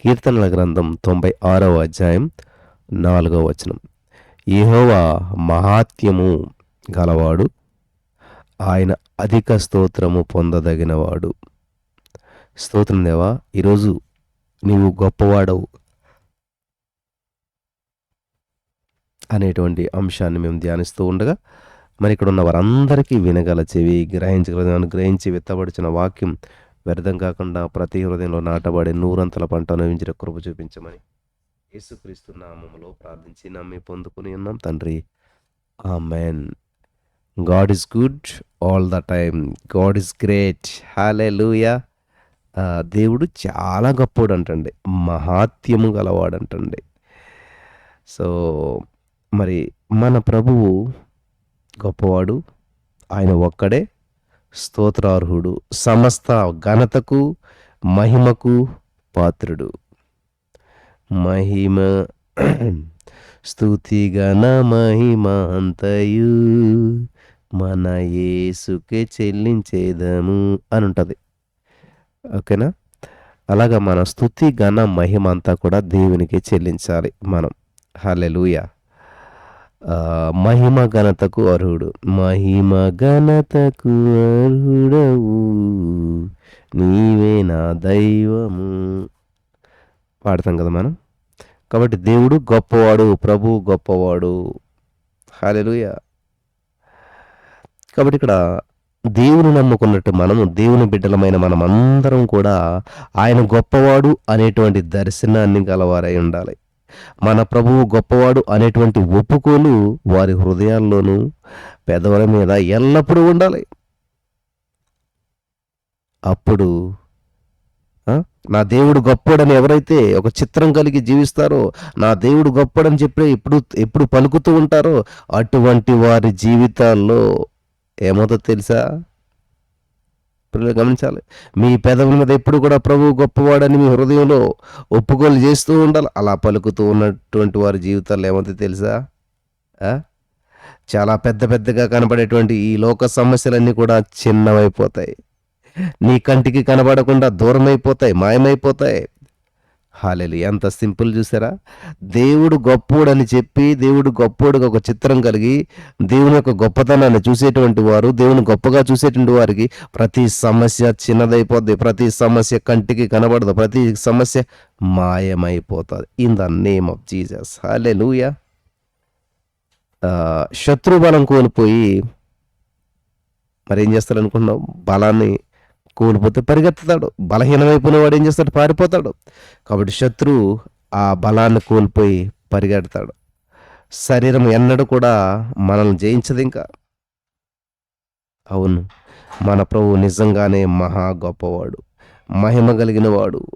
కీర్తనల గ్రంథం తొంభై ఆరవ అధ్యాయం నాలుగవ వచనం. యెహోవా మహాత్యము గలవాడు ఆయన అధిక స్తోత్రము పొందదగినవాడు. స్తోత్రం దేవా ఈరోజు నీవు గొప్పవాడవు అనేటువంటి అంశాన్ని మేము ధ్యానిస్తూ ఉండగా మరి ఇక్కడ ఉన్న వారందరికీ వినగల చెవి గ్రహించగల గ్రహించి విత్తబడిచిన వాక్యం వ్యర్థం కాకుండా ప్రతి హృదయంలో నాటబడి నూరంతల పంట అనుభవించిన కృప చూపించమని యేసుక్రీస్తు నామములో ప్రార్థించి నమ్మి పొందుకుని ఉన్నాం తండ్రి. Amen God is good all the time. God is great. Hallelujah దేవుడు చాలా గొప్పోడు అంటండి మహాత్యము గలవాడంటండి. సో మరి మన ప్రభువు గొప్పవాడు. ఆయన ఒక్కడే. స్తోత్రార్హుడు సమస్త ఘనతకు మహిమకు పాత్రుడు. మహిమ స్థుతి గణ మహిమ అంతయు మన యేసుకే చెల్లించేదము అని ఉంటుంది ఓకేనా? అలాగా మన స్థుతి ఘన మహిమ అంతా కూడా దేవునికి చెల్లించాలి మనం. హలెలూయా మహిమ ఘనతకు అర్హుడు. మహిమ ఘనతకు అర్హుడవు. నీవే నా దైవము. పాడతాం కదా మనం? కాబట్టి దేవుడు గొప్పవాడు ప్రభు గొప్పవాడు. హాలెలుయ కాబట్టి ఇక్కడ దేవుని నమ్ముకున్నట్టు మనము దేవుని బిడ్డలమైన మనమందరం కూడా ఆయన గొప్పవాడు అనేటువంటి దర్శనాన్ని గలవారై ఉండాలి. మన ప్రభువు గొప్పవాడు అనేటువంటి ఒప్పుకోలు వారి హృదయాల్లోనూ పెదవుల మీద ఎల్లప్పుడూ ఉండాలి. అప్పుడు నా దేవుడు గొప్పడని ఎవరైతే ఒక చిత్రం కలిగి జీవిస్తారో నా దేవుడు గొప్పడని చెప్పి ఎప్పుడు ఎప్పుడు పలుకుతూ ఉంటారో అటువంటి వారి జీవితాల్లో ఏమవుతుందో తెలుసా? పిల్లలు గమనించాలి. మీ పెదవుల మీద ఎప్పుడు కూడా ప్రభు గొప్పవాడని మీ హృదయంలో ఒప్పుకోలు చేస్తూ ఉండాలి. అలా పలుకుతూ ఉన్నటువంటి వారి జీవితాలు ఏమవుతుంది తెలుసా? చాలా పెద్ద పెద్దగా కనబడేటువంటి ఈ లోక సమస్యలన్నీ కూడా చిన్నవైపోతాయి. నీ కంటికి కనబడకుండా దూరమైపోతాయి మాయమైపోతాయి. హాలేలు ఎంత సింపుల్ చూసారా? దేవుడు గొప్పోడని చెప్పి దేవుడు గొప్పోడుగా ఒక చిత్రం కలిగి దేవుని యొక్క గొప్పతనాన్ని చూసేటువంటి వారు దేవుని గొప్పగా చూసేటువంటి వారికి ప్రతి సమస్య చిన్నదైపోద్ది ప్రతి సమస్య కంటికి కనబడదు ప్రతి సమస్య మాయమైపోతుంది. In the name of Jesus hallelujah శత్రుబలం కోల్పోయి మరి ఏం చేస్తాడు అనుకుంటున్నాం బలాన్ని కోల్పోతే పరిగెత్తుతాడు. బలహీనమైపోయిన వాడు ఏం చేస్తాడు? పారిపోతాడు. కాబట్టి శత్రువు ఆ బలాన్ని కోల్పోయి పరిగెడతాడు. శరీరం ఎన్నడూ కూడా మనల్ని జయించదు ఇంకా. అవును మన ప్రభు నిజంగానే మహా గొప్పవాడు. మహిమ కలిగిన వాడు.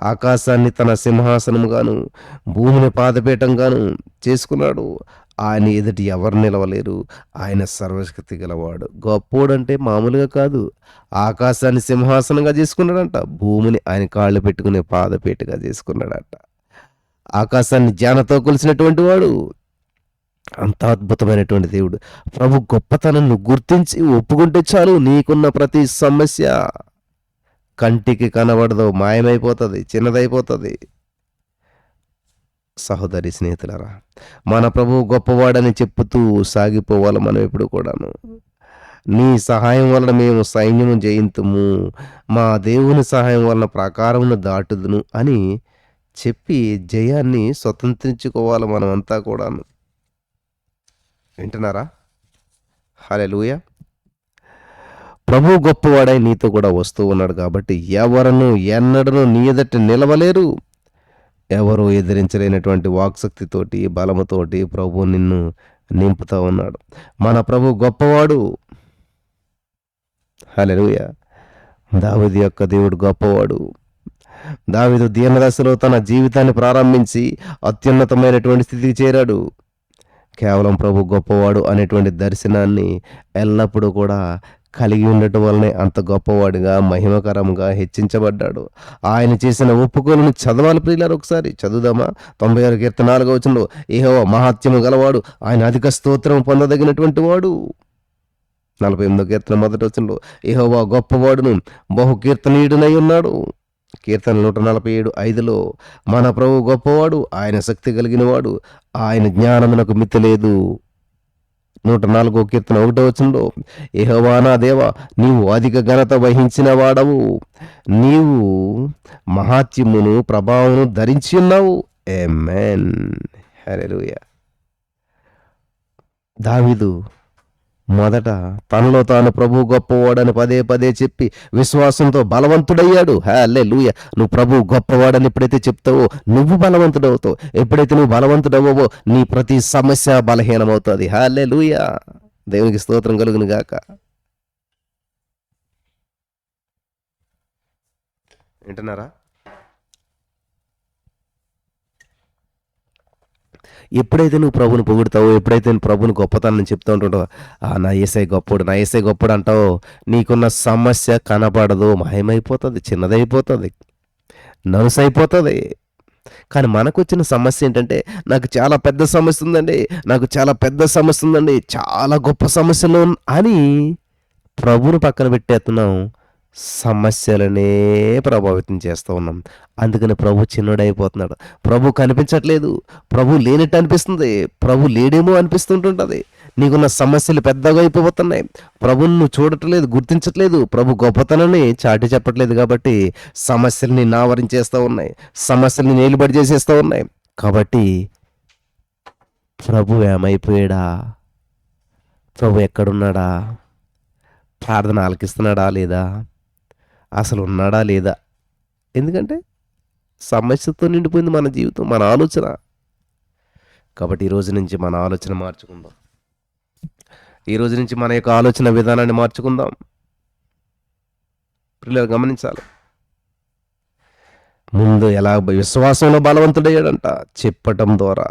ఆకాశాన్ని తన సింహాసనముగాను భూమిని పాదపీఠంగాను చేసుకున్నాడు. ఆయన ఎదుటి ఎవరు నిలవలేరు. ఆయన సర్వశక్తి గలవాడు. గొప్పోడంటే మామూలుగా కాదు. ఆకాశాన్ని సింహాసనంగా చేసుకున్నాడంట. భూమిని ఆయన కాళ్ళు పెట్టుకునే పాదపేటగా చేసుకున్నాడంట. ఆకాశాన్ని జ్ఞానతో కొలిసినటువంటి వాడు అంత అద్భుతమైనటువంటి దేవుడు. ప్రభు గొప్పతనాన్ని గుర్తించి ఒప్పుకుంటే చాలు నీకున్న ప్రతి సమస్య. కంటికి కనబడదు మాయమైపోతుంది చిన్నదైపోతుంది. సహోదరి స్నేహితులరా మన ప్రభు గొప్పవాడని చెప్పుతూ సాగిపోవాలి మనం ఎప్పుడు కూడాను. నీ సహాయం వలన మేము సైన్యము జయింతుము మా దేవుని సహాయం వలన ప్రాకారమును దాటుదును అని చెప్పి జయాన్ని స్వతంత్రించుకోవాలి మనమంతా కూడాను. వింటున్నారా? హలే లూయ ప్రభు గొప్పవాడై నీతో కూడా వస్తూ ఉన్నాడు కాబట్టి ఎవరను ఎన్నడను నీ ఎదట నిలవలేరు. ఎవరు ఎదిరించలేనటువంటి వాక్శక్తితోటి బలముతోటి ప్రభు నిన్ను నింపుతూ ఉన్నాడు. మన ప్రభు గొప్పవాడు. హలెలుయ దావిది యొక్క దేవుడు గొప్పవాడు. దావిదు దీనదశలో తన జీవితాన్ని ప్రారంభించి అత్యున్నతమైనటువంటి స్థితికి చేరాడు. కేవలం ప్రభు గొప్పవాడు అనేటువంటి దర్శనాన్ని ఎల్లప్పుడూ కూడా కలిగి ఉండటం వల్లనే అంత గొప్పవాడిగా మహిమకరంగా హెచ్చించబడ్డాడు. ఆయన చేసిన ఒప్పుకోలను చదవాలి ప్రియులారు ఒకసారి చదువుదామా? తొంభై ఆరు కీర్తన నాలుగో వచనంలో ఏహో మహాత్యము గలవాడు ఆయన అధిక స్తోత్రం పొందదగినటువంటి వాడు. నలభై ఎనిమిదో కీర్తన మొదటి వచనంలో ఏహోవా గొప్పవాడును బహు కీర్తనీయుడునై ఉన్నాడు. కీర్తన నూట నలభై ఏడు ఐదులో మన ప్రభు గొప్పవాడు ఆయన శక్తి కలిగినవాడు ఆయన జ్ఞానమునకు మితి లేదు. నూట నాలుగో కీర్తన ఒకటో వచనంలో ఏహవానా దేవ నీవు అధిక ఘనత వహించిన వాడవు. నీవు మహాత్యమును ప్రభావమును ధరించి ఉన్నావు. ఎమెన్ హరే దావిదు మొదట తనలో తాను ప్రభు గొప్పవాడని పదే పదే చెప్పి విశ్వాసంతో బలవంతుడయ్యాడు. హే లూయ నువ్వు ప్రభు గొప్పవాడని ఎప్పుడైతే చెప్తావో నువ్వు బలవంతుడవుతావు. ఎప్పుడైతే నువ్వు బలవంతుడవో నీ ప్రతి సమస్య బలహీనమవుతుంది. హే లూయ దేవునికి స్తోత్రం కలుగును గాక. వింటున్నారా? ఎప్పుడైతే నువ్వు ప్రభుని పొగుడతావో ఎప్పుడైతే నువ్వు ప్రభుని గొప్పతనం చెప్తూ ఉంటుంటావో ఆ నా ఏసై గొప్పడు నా ఏసై గొప్పడు అంటావు. నీకున్న సమస్య కనపడదు మాయమైపోతుంది చిన్నదైపోతుంది నలుసైపోతుంది. కానీ మనకు వచ్చిన సమస్య ఏంటంటే నాకు చాలా పెద్ద సమస్య ఉందండి నాకు చాలా పెద్ద సమస్య ఉందండి చాలా గొప్ప సమస్యలు అని ప్రభుని పక్కన పెట్టేస్తున్నాం సమస్యలనే ప్రభావితం చేస్తూ ఉన్నాం. అందుకని ప్రభు చిన్నడైపోతున్నాడు. ప్రభు కనిపించట్లేదు. ప్రభు లేనట్టు అనిపిస్తుంది ప్రభు లేడేమో అనిపిస్తుంటుంటుంది. నీకున్న సమస్యలు పెద్దగా అయిపోతున్నాయి. ప్రభుని నువ్వు చూడట్లేదు గుర్తించట్లేదు. ప్రభు గొప్పతనాన్ని చాటి చెప్పట్లేదు కాబట్టి సమస్యల్ని నావరించేస్తూ ఉన్నాయి. సమస్యల్ని నిలబడి చేసేస్తూ ఉన్నాయి. కాబట్టి ప్రభు ఏమైపోయాడా? ప్రభు ఎక్కడున్నాడా? ప్రార్థన ఆలకిస్తున్నాడా లేదా? అసలు ఉన్నాడా లేదా? ఎందుకంటే సమస్యతో నిండిపోయింది మన జీవితం మన ఆలోచన. కాబట్టి ఈ రోజు నుంచి మన ఆలోచన మార్చుకుందాం. ఈ రోజు నుంచి మన యొక్క ఆలోచన విధానాన్ని మార్చుకుందాం. పిల్లలు గమనించాలి. ముందు ఎలా విశ్వాసంలో బలవంతుడయ్యాడంట? చెప్పటం ద్వారా.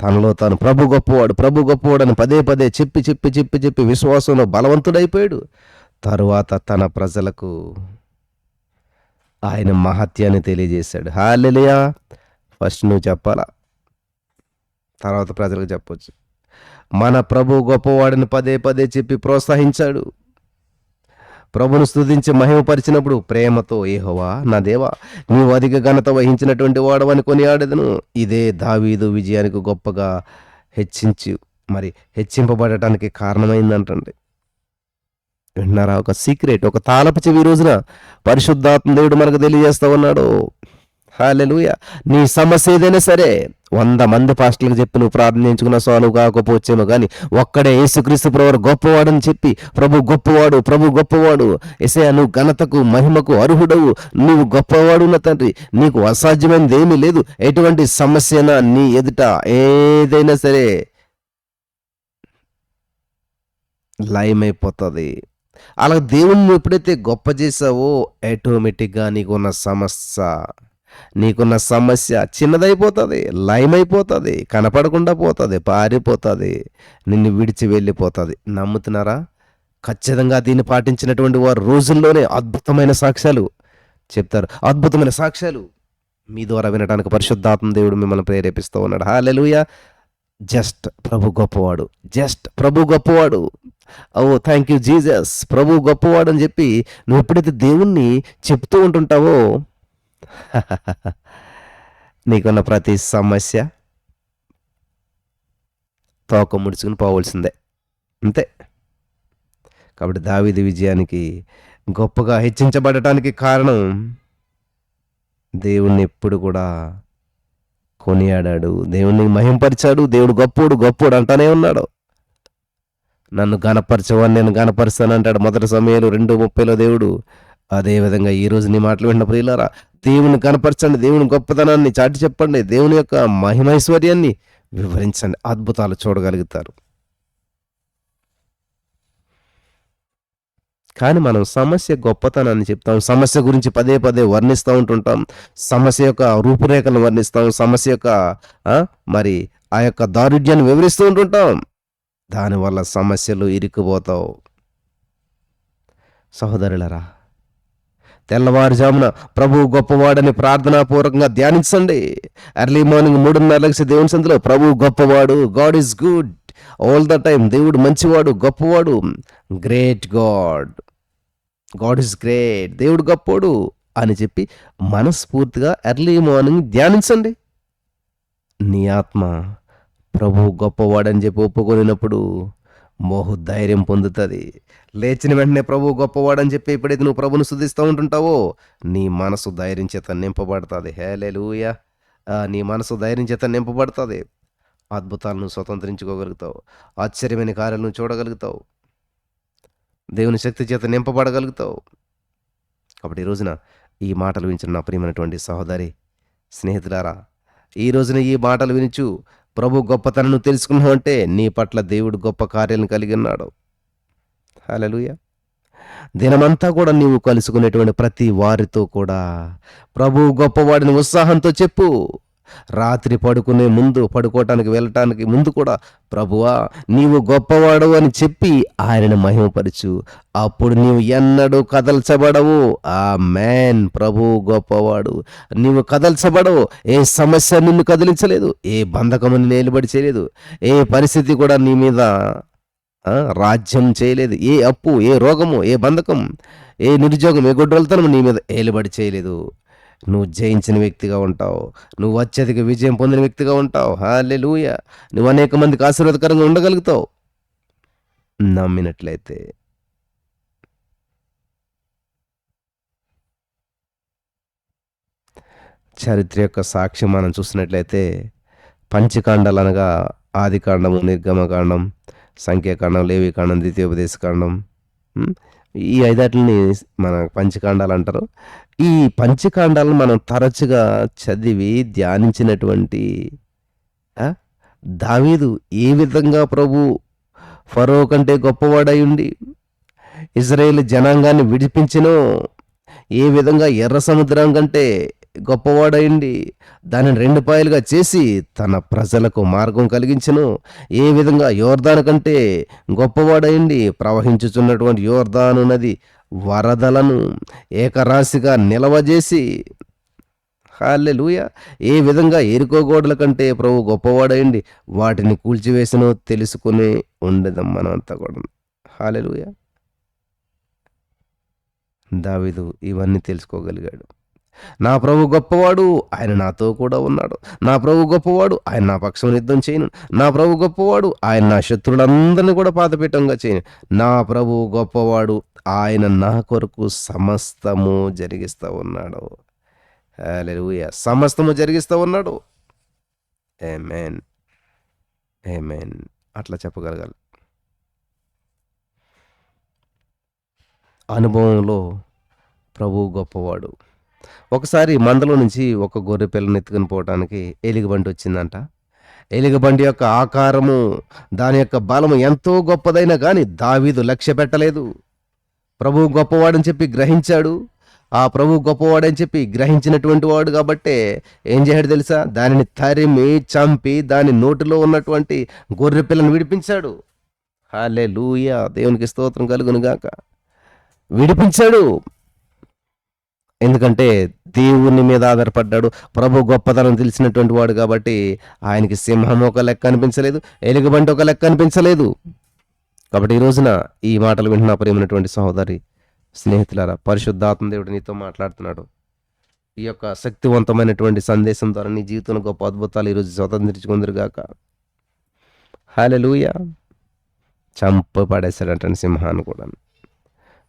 తనలో తాను ప్రభు గొప్పవాడు ప్రభు గొప్పవాడు అని పదే పదే చెప్పి చెప్పి చెప్పి చెప్పి విశ్వాసంలో బలవంతుడైపోయాడు. తరువాత తన ప్రజలకు ఆయన మహత్యాన్ని తెలియజేశాడు. హాలెలియా! ఫస్ట్ నువ్వు చెప్పాలా? తర్వాత ప్రజలకు చెప్పొచ్చు. మన ప్రభు గొప్పవాడిని పదే పదే చెప్పి ప్రోత్సహించాడు. ప్రభును స్తుతించి మహిమపరిచినప్పుడు ప్రేమతో ఏహోవా నా దేవా నీవు అధిక ఘనత వహించినటువంటి వాడవని కొనియాడేదను. ఇదే దావీదు విజయానికి గొప్పగా హెచ్చించి మరి హెచ్చింపబడటానికి కారణమైందంటండి. వింటున్నారా ఒక సీక్రెట్ ఒక తాళపు చెవి రోజున పరిశుద్ధాత్మ దేవుడు మనకు తెలియజేస్తా ఉన్నాడు. హాలెలుయ. నీ సమస్య ఏదైనా సరే వంద మంది పాస్టర్లకు చెప్పి నువ్వు ప్రార్థించుకున్న సాల్వ్ కాకపోవచ్చేమో కానీ ఒక్కడే యేసుక్రీస్తు ప్రభు గొప్పవాడని చెప్పి ప్రభు గొప్పవాడు ప్రభు గొప్పవాడు ఎసే నువ్వు ఘనతకు మహిమకు అర్హుడవు నువ్వు గొప్పవాడు ఉన్న తండ్రి నీకు అసాధ్యమైనది ఏమీ లేదు. ఎటువంటి సమస్యనా నీ ఎదుట ఏదైనా సరే లయమైపోతుంది. అలా దేవుణ్ణి ఎప్పుడైతే గొప్ప చేసావో ఆటోమేటిక్గా నీకున్న సమస్య నీకున్న సమస్య చిన్నదైపోతుంది లయమైపోతుంది కనపడకుండా పోతుంది పారిపోతుంది నిన్ను విడిచి వెళ్ళిపోతుంది. నమ్ముతున్నారా? ఖచ్చితంగా దీన్ని పాటించినటువంటి వారు రోజుల్లోనే అద్భుతమైన సాక్ష్యాలు చెప్తారు. అద్భుతమైన సాక్ష్యాలు మీ ద్వారా వినడానికి పరిశుద్ధాత్మ దేవుడు మిమ్మల్ని ప్రేరేపిస్తూ ఉన్నాడు. హాలెలుయ జస్ట్ ప్రభు గొప్పవాడు. జస్ట్ ప్రభు గొప్పవాడు. ఓ థ్యాంక్ యూ జీజస్ ప్రభు గొప్పవాడు అని చెప్పి నువ్వు ఎప్పుడైతే దేవుణ్ణి చెప్తూ ఉంటుంటావో నీకున్న ప్రతి సమస్య తోక ముడుచుకుని పోవలసిందే. అంతే. కాబట్టి దావిది విజయానికి గొప్పగా హెచ్చించబడటానికి కారణం దేవుణ్ణి ఎప్పుడు కూడా కొనియాడాడు. దేవుణ్ణి మహింపరిచాడు. దేవుడు గొప్పోడు గొప్పోడు అంటానే ఉన్నాడు. నన్ను గనపరచవని నేను గనపరుస్తాను అంటాడు మొదటి సమయంలో రెండు ముప్పైలో దేవుడు అదేవిధంగా ఈ నీ మాటలు విన్న ప్రియులారా దేవుని కనపరచండి దేవుని గొప్పతనాన్ని చాటి చెప్పండి దేవుని యొక్క మహిమైశ్వర్యాన్ని వివరించండి అద్భుతాలు చూడగలుగుతారు. కానీ మనం సమస్య గొప్పతనాన్ని చెప్తాం సమస్య గురించి పదే పదే వర్ణిస్తూ ఉంటుంటాం సమస్య యొక్క రూపురేఖలను వర్ణిస్తాం సమస్య యొక్క మరి ఆ యొక్క దారుఢ్యాన్ని వివరిస్తూ ఉంటుంటాం. దానివల్ల సమస్యలు ఇరుక్కుపోతావు. సహోదరులరా తెల్లవారుజామున ప్రభు గొప్పవాడని ప్రార్థనాపూర్వకంగా ధ్యానించండి. ఎర్లీ మార్నింగ్ మూడున్నర లక్ష దేవుని సందులో ప్రభు గొప్పవాడు God is good. All the time దేవుడు మంచివాడు గొప్పవాడు. Great God. God is great. దేవుడు గొప్పోడు అని చెప్పి మనస్ఫూర్తిగా ఎర్లీ మార్నింగ్ ధ్యానించండి. నీ ఆత్మ ప్రభు గొప్పవాడని చెప్పి ఒప్పుకొనినప్పుడు మోహు ధైర్యం పొందుతుంది. లేచిన వెంటనే ప్రభు గొప్పవాడని చెప్పి ఎప్పుడైతే నువ్వు ప్రభును శుద్ధిస్తూ ఉంటుంటావో నీ మనసు ధైర్యం చేత నింపబడుతుంది. హేలేలుయ నీ మనసు ధైర్యం చేత నింపబడుతుంది. అద్భుతాలను స్వతంత్రించుకోగలుగుతావు. ఆశ్చర్యమైన కార్యాలను చూడగలుగుతావు. దేవుని శక్తి చేత నింపబడగలుగుతావు. కాబట్టి ఈ రోజున ఈ మాటలు వినిచిన నా ప్రియమైనటువంటి సహోదరి స్నేహితులారా ఈ రోజున ఈ మాటలు వినిచు ప్రభు గొప్పతనను తెలుసుకున్నావు అంటే నీ పట్ల దేవుడు గొప్ప కార్యాలను కలిగి ఉన్నాడు. హలలుయ దినమంతా కూడా నీవు కలుసుకునేటువంటి ప్రతి వారితో కూడా ప్రభు గొప్పవాడిని ఉత్సాహంతో చెప్పు. రాత్రి పడుకునే ముందు పడుకోవటానికి వెళ్ళటానికి ముందు కూడా ప్రభువా నీవు గొప్పవాడు అని చెప్పి ఆయనను మహిమపరచు. అప్పుడు నీవు ఎన్నడూ కదల్చబడవు. ఆ మ్యాన్ ప్రభు గొప్పవాడు. నీవు కదల్చబడవు. ఏ సమస్య నిన్ను కదిలించలేదు. ఏ బంధకము నిలబడి చేయలేదు. ఏ పరిస్థితి కూడా నీ మీద రాజ్యం చేయలేదు. ఏ అప్పు ఏ రోగము ఏ బంధకం ఏ నిరుద్యోగం ఏ గొడ్డలతనం నీ మీద ఏలుబడి చేయలేదు. నువ్వు జయించిన వ్యక్తిగా ఉంటావు. నువ్వు అత్యధిక విజయం పొందిన వ్యక్తిగా ఉంటావు. హాలే లూయ నువ్వు అనేక మందికి ఆశీర్వాదకరంగా ఉండగలుగుతావు. నమ్మినట్లయితే. చరిత్ర యొక్క సాక్ష్యం మనం చూసినట్లయితే పంచకాండాలు అనగా ఆదికాండము నిర్గమకాండం సంఖ్యాకాండం లేవికాండం ద్వితీయోపదేశకాండం ఈ ఐదాటిని మన పంచకాండాలు అంటారు. ఈ పంచకాండాలను మనం తరచుగా చదివి ధ్యానించినటువంటి దావీదు ఏ విధంగా ప్రభు ఫరో కంటే గొప్పవాడై ఉండి ఇజ్రాయేల్ జనాంగాన్ని విడిపించినో ఏ విధంగా ఎర్ర సముద్రం కంటే గొప్పవాడైండి. దానిని రెండు పాయలుగా చేసి తన ప్రజలకు మార్గం కలిగించను. ఏ విధంగా యోర్దాను కంటే గొప్పవాడైండి ప్రవహించుచున్నటువంటి యోర్దాను నది వరదలను ఏకరాశిగా నిలవజేసి హాలెలూయ ఏ విధంగా ఏరుకోగోడల కంటే ప్రభు గొప్పవాడైండి వాటిని కూల్చివేసినో తెలుసుకుని ఉండదాం మనమంతా కూడా హాలే లూయ దావిదు ఇవన్నీ తెలుసుకోగలిగాడు. నా ప్రభు గొప్పవాడు ఆయన నాతో కూడా ఉన్నాడు. నా ప్రభు గొప్పవాడు ఆయన నా పక్షం యుద్ధం చేయను. నా ప్రభు గొప్పవాడు ఆయన నా శత్రులందరినీ కూడా పాతపీఠంగా చేయను. నా ప్రభు గొప్పవాడు ఆయన నా కొరకు సమస్తము జరిగిస్తూ ఉన్నాడు. హల్లెలూయా. సమస్తము జరిగిస్తూ ఉన్నాడు. ఏమేన్ ఏమేన్ అట్లా చెప్పగలగాలి. అనుభవంలో ప్రభు గొప్పవాడు. ఒకసారి మందలో నుంచి ఒక గొర్రె పిల్లని ఎత్తుకుని పోవటానికి ఎలుగుబంటి వచ్చిందంట. ఎలుగుబంటి యొక్క ఆకారము దాని యొక్క బలము ఎంతో గొప్పదైనా కానీ దావీదు లక్ష్య పెట్టలేదు. ప్రభువు గొప్పవాడని చెప్పి గ్రహించాడు. ఆ ప్రభు గొప్పవాడని చెప్పి గ్రహించినటువంటి వాడు కాబట్టే ఏం చేయాడు తెలుసా? దానిని తరిమి చంపి దాని నోటిలో ఉన్నటువంటి గొర్రె పిల్లని విడిపించాడు. హాలే లూయ దేవునికి స్తోత్రం కలుగును గాక విడిపించాడు. ఎందుకంటే దేవుని మీద ఆధారపడ్డాడు. ప్రభు గొప్పతనం తెలిసినటువంటి వాడు కాబట్టి ఆయనకి సింహం ఒక లెక్క అనిపించలేదు ఎలుగుబంటి ఒక లెక్క అనిపించలేదు. కాబట్టి ఈ రోజున ఈ మాటలు వింటున్న ప్రేమైనటువంటి సహోదరి స్నేహితులారా పరిశుద్ధాత్మ దేవుడు నీతో మాట్లాడుతున్నాడు. ఈ యొక్క శక్తివంతమైనటువంటి సందేశం ద్వారా నీ జీవితంలో గొప్ప అద్భుతాలు ఈరోజు స్వతంత్రించుకుందరుగాక హాలెలూయ చంప పడేశాడంటే సింహాన్ని కూడా.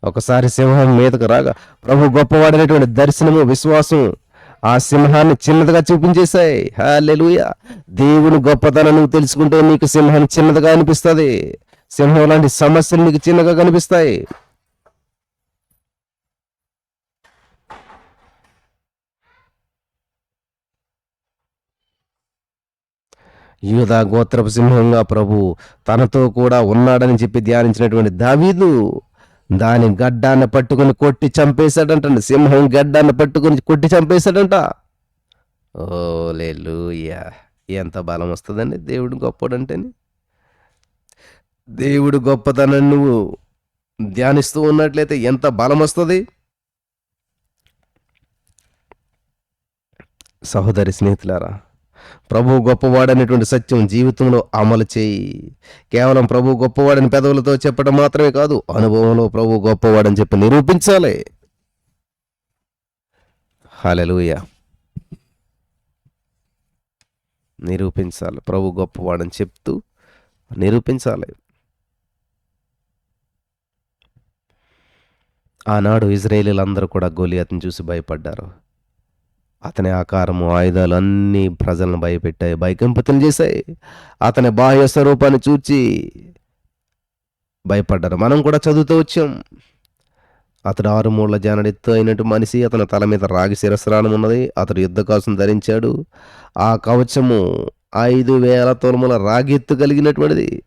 ఒకసారి సింహం మీదకు రాగా ప్రభు గొప్పవాడైనటువంటి దర్శనము విశ్వాసం ఆ సింహాన్ని చిన్నదిగా చూపించేశాయి. హాలెలుయ దేవుని గొప్పతనం నువ్వు తెలుసుకుంటే నీకు సింహం చిన్నదిగా అనిపిస్తుంది. సింహం లాంటి సమస్యలు నీకు చిన్నగా కనిపిస్తాయి. యూదా గోత్రపు సింహంగా ప్రభు తనతో కూడా ఉన్నాడని చెప్పి ధ్యానించినటువంటి దావీదు. దాని గడ్డాన్ని పట్టుకుని కొట్టి చంపేశాడంటండి. సింహం గడ్డాన్ని పట్టుకుని కొట్టి చంపేశాడంట. ఓ లేలుయా ఎంత బలం వస్తుందండి దేవుడు గొప్పడంటేని. దేవుడు గొప్పతనం నువ్వు ధ్యానిస్తూ ఉన్నట్లయితే ఎంత బలం వస్తుంది. సహోదరి స్నేహితులారా ప్రభు గొప్పవాడనేటువంటి సత్యం జీవితంలో అమలు చేయి. కేవలం ప్రభు గొప్పవాడని పెదవులతో చెప్పడం మాత్రమే కాదు అనుభవంలో ప్రభు గొప్పవాడని చెప్పి నిరూపించాలి. హాలెలూయ నిరూపించాలి ప్రభు గొప్పవాడని చెప్తూ నిరూపించాలి. ఆనాడు ఇజ్రాయేలీలందరూ కూడా గోలియాత్ని చూసి భయపడ్డారు. అతని ఆకారము ఆయుధాలు అన్నీ ప్రజలను భయపెట్టాయి భయకంపితం చేశాయి. అతని బాహ్య స్వరూపాన్ని చూచి భయపడ్డారు. మనం కూడా చదువుతూ వచ్చాం. అతడు ఆరు మూల జానడెత్తు అయినట్టు మనిషి అతని తల మీద రాగి శిరస్రాణం ఉన్నది. అతడు యుద్ధ కోసం ధరించాడు. ఆ కవచము ఐదు వేల తొలముల రాగి ఎత్తు కలిగినటువంటిది.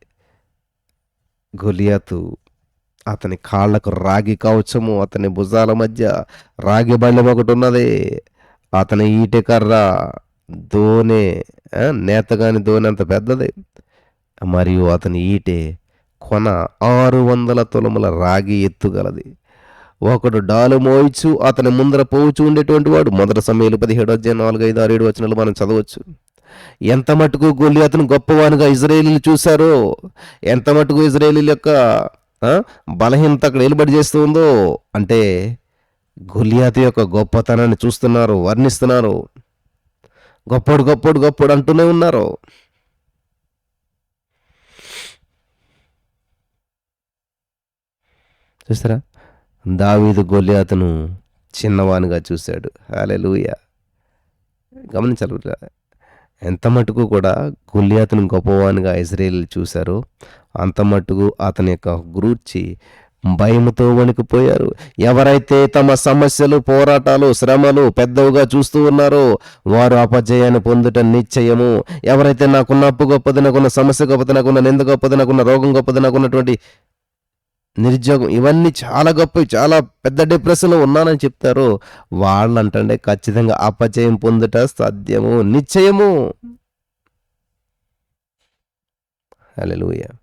గొలియాతు అతని కాళ్ళకు రాగి కవచము అతని భుజాల మధ్య రాగి బండం ఒకటి ఉన్నది. అతని ఈటెకర్ర దోనె ఆ, నేతగాని దోనె అంత పెద్దది. మరియు అతని ఈటె కొన ఆరు వందల తులముల రాగి ఎత్తుగలది ఒకడు డాలు మోయిచు అతని ముందర పోవచ్చు ఉండేటువంటి వాడు. మొదటి సమయంలో పదిహేడు అధ్యాయం నాలుగు ఐదు ఆరు ఏడు వచనాలు మనం చదవచ్చు. ఎంత మటుకు గొల్లి అతను గొప్పవానిగా ఇజ్రాయేలీలు చూశారో ఎంత మటుకు ఇజ్రాయేలీల యొక్క బలహీనత అక్కడ నిలబడి చేస్తూ ఉందో అంటే గులియాతి యొక్క గొప్పతనాన్ని చూస్తున్నారు వర్ణిస్తున్నారు. గొప్పడు గొప్పోడు గొప్పడు అంటూనే ఉన్నారు. చూస్తారా? దావీదు గొలియాతును చిన్నవానిగా చూశాడు. హాలెలూయ గమనించాలి ఎంత మటుకు కూడా గొలియాతును గొప్పవానిగా ఇజ్రాయేల్ చూశారో అంత మటుకు అతని యొక్క గురూర్చి భయముతో వణికిపోయారు. ఎవరైతే తమ సమస్యలు పోరాటాలు శ్రమలు పెద్దవిగా చూస్తూ ఉన్నారో వారు అపజయాన్ని పొందుట నిశ్చయము. ఎవరైతే నాకున్న అప్పు గొప్పది నాకున్న సమస్య గొప్పది నాకున్న నింద గొప్పది నాకున్న రోగం గొప్పది నాకున్నటువంటి నిరుద్యోగం ఇవన్నీ చాలా గొప్ప చాలా పెద్ద డిప్రెషన్లో ఉన్నానని చెప్తారు వాళ్ళంటే ఖచ్చితంగా అపజయం పొందుట సాధ్యము. నిశ్చయము. అలెలుయా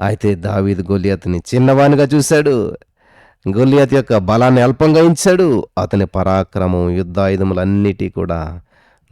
అయితే దావీదు గొలియత్ని చిన్నవానిగా చూశాడు. గొలియత్ యొక్క బలాన్ని అల్పంగా ఉంచాడు. అతని పరాక్రమం యుద్ధాయుధములన్నిటి కూడా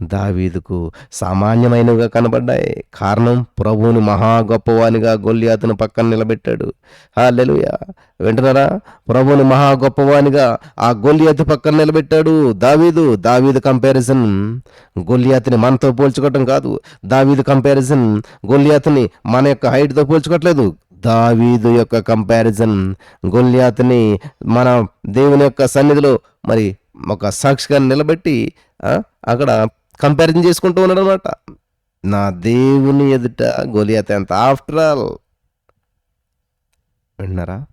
దావీదుకు సామాన్యమైనవిగా కనబడ్డాయి. కారణం ప్రభువుని మహా గొప్పవానిగా గొల్లియాతును పక్కన నిలబెట్టాడు. హాలెలుయా వింటున్నారా ప్రభువుని మహా గొప్పవానిగా ఆ గొల్లియాతు పక్కన నిలబెట్టాడు దావీదు. దావీదు కంపారిజన్ గొల్లియాతుని మనతో పోల్చుకోవటం కాదు. దావీదు కంపారిజన్ గొల్లియాతుని మన యొక్క హైట్తో పోల్చుకోవట్లేదు. దావీదు యొక్క కంపారిజన్ గొల్లియాతుని మన దేవుని యొక్క సన్నిధిలో మరి ఒక సాక్షిగా నిలబెట్టి అక్కడ కంపారిజన్ చేసుకుంటూ ఉన్నాడు అనమాట నా దేవుని ఎదుట గొలియాత ఎంత? ఆఫ్టర్ ఆల్ విన్నారా?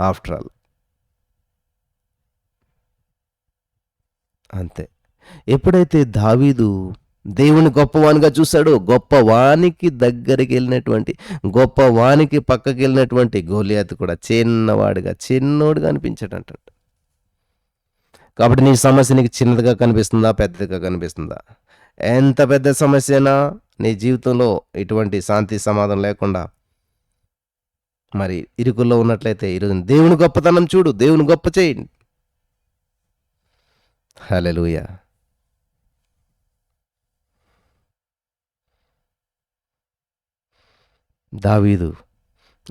ఆఫ్టర్ ఆల్ అంతే. ఎప్పుడైతే దావీదు దేవుని గొప్పవానిగా చూశాడో గొప్పవానికి దగ్గరికి వెళ్ళినటువంటి గొప్పవానికి పక్కకి వెళ్ళినటువంటి గోలియాత్ కూడా చిన్నవాడిగా చిన్నోడుగా అనిపించాడంట కాబట్టి నీ సమస్య నీకు చిన్నదిగా కనిపిస్తుందా పెద్దదిగా కనిపిస్తుందా? ఎంత పెద్ద సమస్య అయినా నీ జీవితంలో ఎటువంటి శాంతి సమాధానం లేకుండా మరి ఇరుకుల్లో ఉన్నట్లయితే ఈరోజు దేవుని గొప్పతనం చూడు దేవుని గొప్ప చేయండి హల్లెలూయా. దావీదు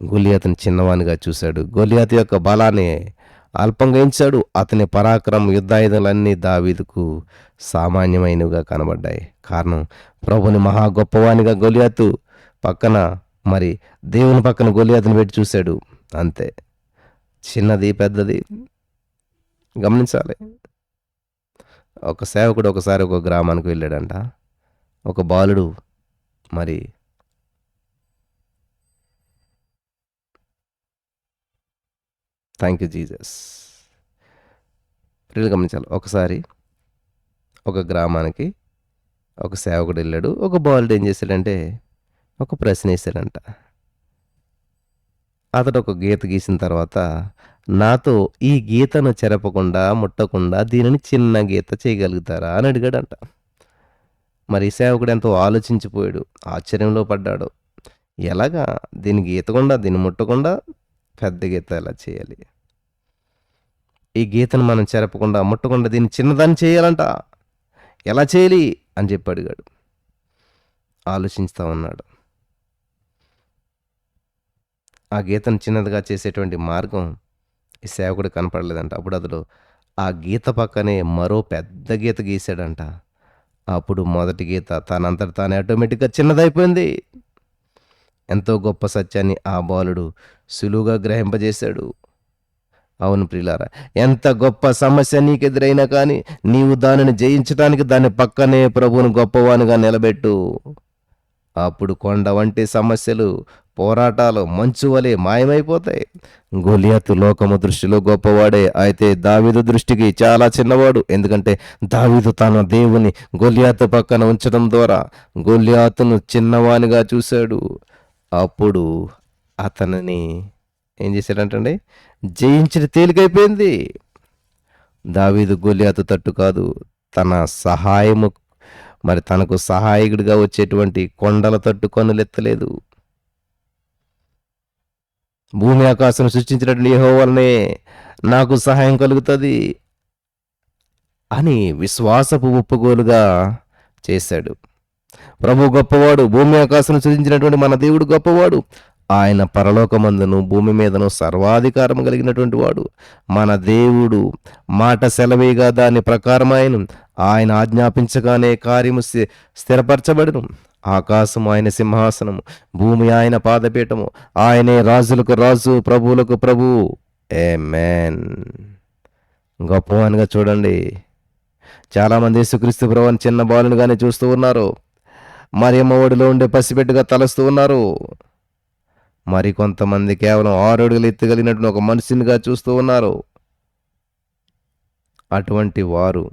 గొలియాతను చిన్నవానిగా చూశాడు. గొలియాతు యొక్క బలాన్ని అల్పంగా ఎంచాడు. అతని పరాక్రమం యుద్ధాయుధాలన్నీ దావీదుకు సామాన్యమైనవిగా కనబడ్డాయి. కారణం ప్రభుని మహా గొప్పవానిగా గొలియాతు పక్కన మరి దేవుని పక్కన గొలియాతుని పెట్టి చూశాడు. అంతే. చిన్నది పెద్దది గమనించాలి. ఒక సేవకుడు ఒకసారి ఒక గ్రామానికి వెళ్ళాడంట. ఒక బాలుడు మరి థ్యాంక్ యూ జీజస్ ప్రియులు గమనించాలి ఒకసారి ఒక గ్రామానికి ఒక సేవకుడు వెళ్ళాడు ఒక బాలుడు ఏం చేశాడంటే ఒక ప్రశ్న వేశాడంట. అతడు ఒక గీత గీసిన తర్వాత నాతో ఈ గీతను చెరపకుండా ముట్టకుండా దీనిని చిన్న గీత చేయగలుగుతారా? అని అడిగాడంట. మరి సేవకుడు ఎంతో ఆలోచించిపోయాడు ఆశ్చర్యంలో పడ్డాడు. ఎలాగా? దీన్ని గీతకుండా దీన్ని ముట్టకుండా పెద్ద గీత ఎలా చేయాలి. ఈ గీతను మనం చెరపకుండా ముట్టకుండా దీన్ని చిన్నదాన్ని చేయాలంట. ఎలా చేయాలి అని చెప్పి అడిగాడు. ఆలోచిస్తూ ఉన్నాడు. ఆ గీతను చిన్నదిగా చేసేటువంటి మార్గం ఈ సేవకుడు కనపడలేదంట. అప్పుడు అతడు ఆ గీత పక్కనే మరో పెద్ద గీత గీశాడంట. అప్పుడు మొదటి గీత తనంతట తానే ఆటోమేటిక్గా చిన్నదైపోయింది. ఎంతో గొప్ప సత్యాన్ని ఆ బాలుడు సులువుగా గ్రహింపజేశాడు. అవును ప్రిలారా ఎంత గొప్ప సమస్య నీకు ఎదురైనా కానీ నీవు దానిని జయించడానికి దాని పక్కనే ప్రభువును గొప్పవానిగా నిలబెట్టు. అప్పుడు కొండ వంటి సమస్యలు పోరాటాలు మంచు వలె మాయమైపోతాయి. గొలియాతు లోకము దృష్టిలో గొప్పవాడే అయితే దావీదు దృష్టికి చాలా చిన్నవాడు. ఎందుకంటే దావీదు తన దేవుని గొలియాతు పక్కన ఉంచడం ద్వారా గొలియాతును చిన్నవానిగా చూశాడు. అప్పుడు అతనిని ఏం చేశాడంటండి? జయించిన తేలికైపోయింది దావీదు గొలియాతు తట్టు కాదు తన సహాయము మరి తనకు సహాయకుడిగా వచ్చేటువంటి కొండల తట్టు కన్నులెత్తలేదు భూమి ఆకాశం సృష్టించినటువంటి యెహోవా వల్లనే నాకు సహాయం కలుగుతుంది అని విశ్వాసపు ఒప్పుగోలుగా చేశాడు. ప్రభు గొప్పవాడు భూమి ఆకాశం సృష్టించినటువంటి మన దేవుడు గొప్పవాడు. ఆయన పరలోకమందును భూమి మీదను సర్వాధికారం కలిగినటువంటి వాడు. మన దేవుడు మాట సెలవేగా దాని ప్రకారమైన ఆయన ఆజ్ఞాపించగానే కార్యము స్థి- స్థిరపరచబడును. ఆకాశం ఆయన సింహాసనము భూమి ఆయన పాదపీఠము. ఆయనే రాజులకు రాజు ప్రభువులకు ప్రభు. ఏ గొప్ప గొప్పవానిగా చూడండి. చాలామంది యేసుక్రీస్తు ప్రభుని చిన్న బాలునిగానే చూస్తూ ఉన్నారు. మరియమ్మ ఒడిలో ఉండే పసిబిడ్డగా తలస్తూ ఉన్నారు. మరి కొంతమంది కేవలం ఆరు అడుగులు ఎత్తగలిగినట్టు ఒక మనిషినిగా చూస్తూ ఉన్నారు. అటువంటి వారు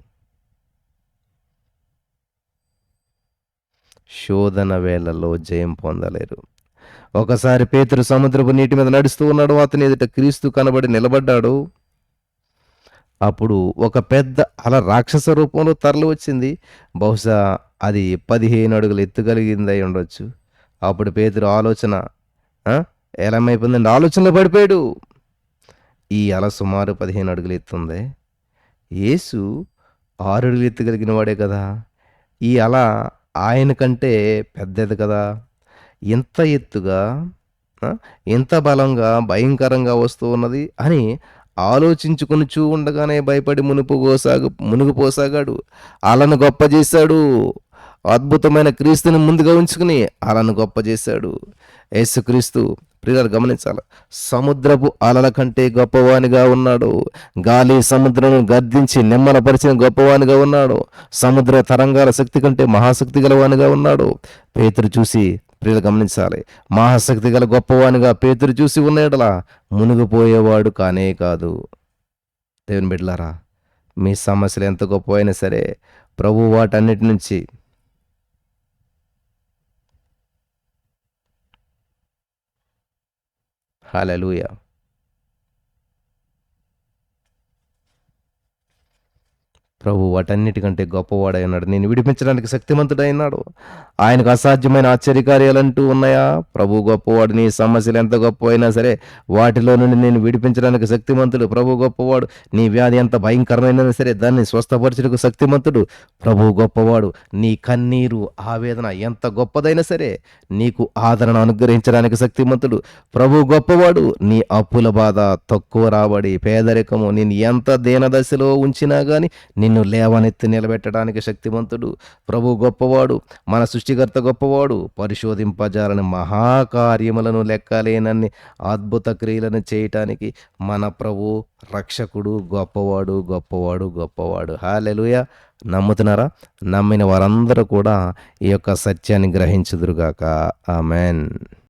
శోధన వేళల్లో జయం పొందలేరు. ఒకసారి పేతురు సముద్రపు నీటి మీద నడుస్తూ ఉన్నాడు. అతని ఎదుట క్రీస్తు కనబడి నిలబడ్డాడు. అప్పుడు ఒక పెద్ద అల రాక్షస రూపంలో తరలి వచ్చింది. బహుశా అది పదిహేను అడుగులు ఎత్తుగలిగిందై ఉండొచ్చు. అప్పుడు పేతురు ఆలోచన ఏలమైపోయిందండి ఆలోచనలో పడిపోయాడు. ఈ అల సుమారు పదిహేను అడుగులు ఎత్తుంది. యేసు ఆరు అడుగులు ఎత్తగలిగిన వాడే కదా. ఈ అల ఆయన కంటే పెద్దది కదా. ఇంత ఎత్తుగా ఎంత బలంగా భయంకరంగా వస్తూ ఉన్నది అని ఆలోచించుకుని చూ ఉండగానే భయపడి మునిపోసాగు మునిగిపోసాగాడు అలను గొప్ప చేశాడు. అద్భుతమైన క్రీస్తుని ముందుగా ఉంచుకుని అలను గొప్ప చేశాడు యేసుక్రీస్తు ప్రియులు గమనించాలి. సముద్రపు అలల కంటే గొప్పవానిగా ఉన్నాడు. గాలి సముద్రం గద్దించి నిమ్మలపరిచిన గొప్పవానిగా ఉన్నాడు. సముద్ర తరంగాల శక్తి కంటే మహాశక్తి గలవానిగా ఉన్నాడు. పేతురు చూసి ప్రియులు గమనించాలి. మహాశక్తి గల గొప్పవానిగా పేతురు చూసి ఉన్నాడలా మునిగిపోయేవాడు కానే కాదు. దేవుని బిడ్డలారా మీ సమస్యలు ఎంత గొప్ప అయినా సరే ప్రభు వాటన్నిటి నుంచి హల్లెలూయా ప్రభు వాటన్నిటికంటే గొప్పవాడై ఉన్నాడు. నేను విడిపించడానికి శక్తిమంతుడైనాడు. ఆయనకు అసాధ్యమైన ఆశ్చర్యకార్యాలంటూ ఉన్నాయా? ప్రభు గొప్పవాడు నీ సమస్యలు ఎంత గొప్ప అయినా సరే వాటిలో నుండి నేను విడిపించడానికి శక్తిమంతుడు. ప్రభు గొప్పవాడు నీ వ్యాధి ఎంత భయంకరమైనా సరే దాన్ని స్వస్థపరచడానికి శక్తిమంతుడు. ప్రభు గొప్పవాడు నీ కన్నీరు ఆవేదన ఎంత గొప్పదైనా సరే నీకు ఆదరణ అనుగ్రహించడానికి శక్తిమంతుడు. ప్రభు గొప్పవాడు నీ అప్పుల బాధ తక్కువ రాబడి పేదరికము నేను ఎంత దీనదశలో ఉంచినా కానీ నిన్ను లేవనెత్తి నిలబెట్టడానికి శక్తివంతుడు ప్రభు గొప్పవాడు మన సృష్టికర్త గొప్పవాడు పరిశోధింపజాలని మహాకార్యములను లెక్కలేనన్ని అద్భుత క్రియలను చేయటానికి మన ప్రభు రక్షకుడు గొప్పవాడు గొప్పవాడు గొప్పవాడు. హాలెలుయ నమ్ముతున్నారా? నమ్మిన వారందరూ కూడా ఈ యొక్క సత్యాన్ని గ్రహించుదురుగాక. ఆమెన్.